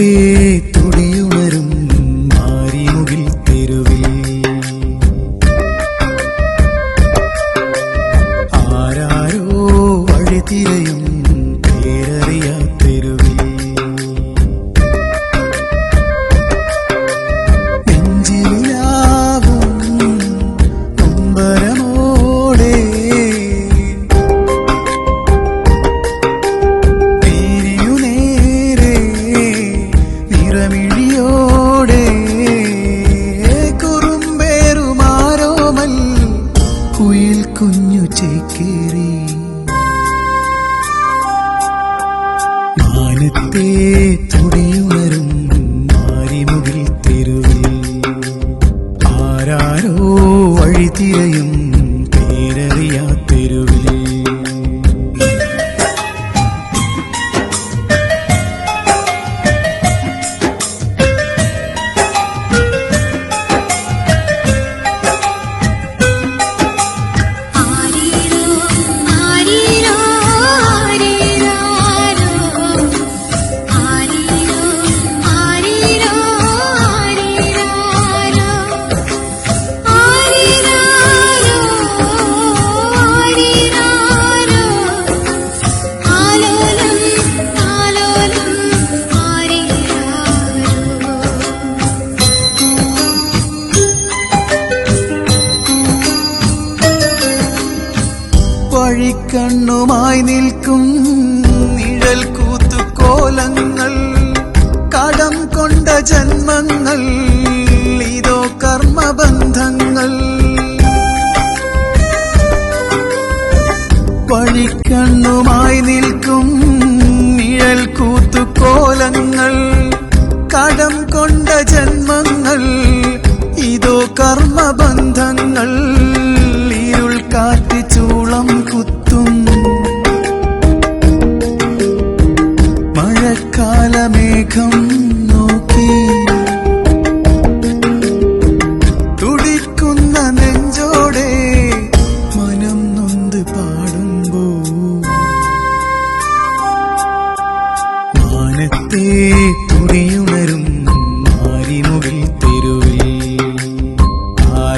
ती വഴിക്കണ്ണുമായി നിൽക്കും നിഴൽ കൂത്തുകോലങ്ങൾ കടം കൊണ്ട ജന്മങ്ങൾ ഇതോ കർമ്മബന്ധങ്ങൾ. വഴിക്കണ്ണുമായി നിൽക്കും നിഴൽ കൂത്തുകോലങ്ങൾ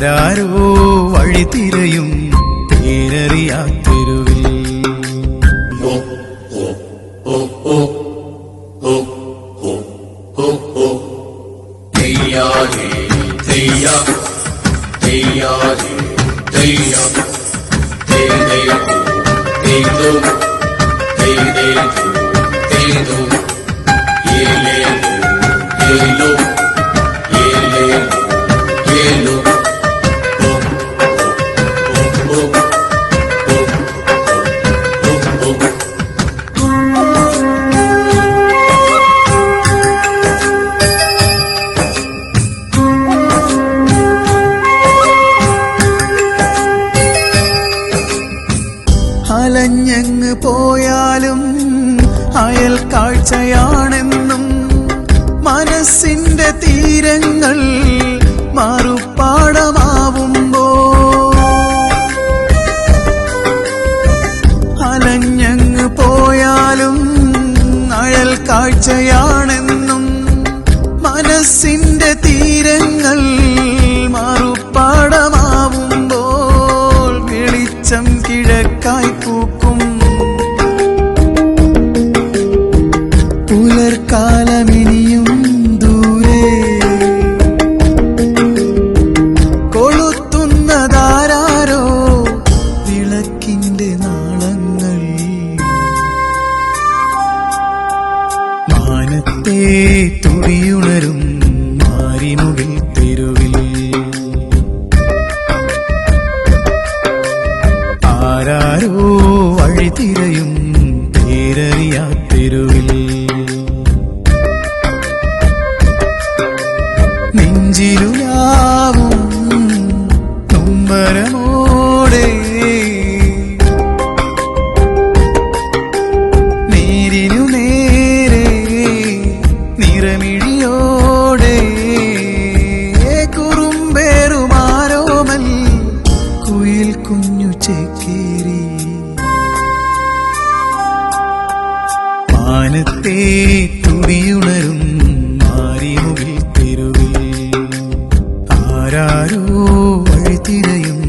ആരാരോ വഴി തിരയും പേരറിയാ തെരുവിൽ. തെയ്യാതെ തെയ്യ തെയ്യാതെ ഏലേ. പോയാലും അയൽ കാഴ്ചയാണെന്നും മനസ്സിന്റെ തീരങ്ങൾ മാറുപ്പാടമാവുമ്പോ അലഞ്ഞങ്ങ് പോയാലും അയൽ കാഴ്ചയാണെന്നും മനസ്സിന്റെ തീരങ്ങൾ വിളക്കിന്റെ നാളങ്ങൾ. മാനത്തെ തുടിയുണരും മാരിമുകിൽ തെരുവിൽ. ആരാരോ വഴി തിരയും പേരറിയാ കുഞ്ഞു ചേക്കേറി. മാനത്തെ തുടിയുണരും മാറിമുകിൽ തെരുവിൽ. ആരാരോ വഴിത്തിരയും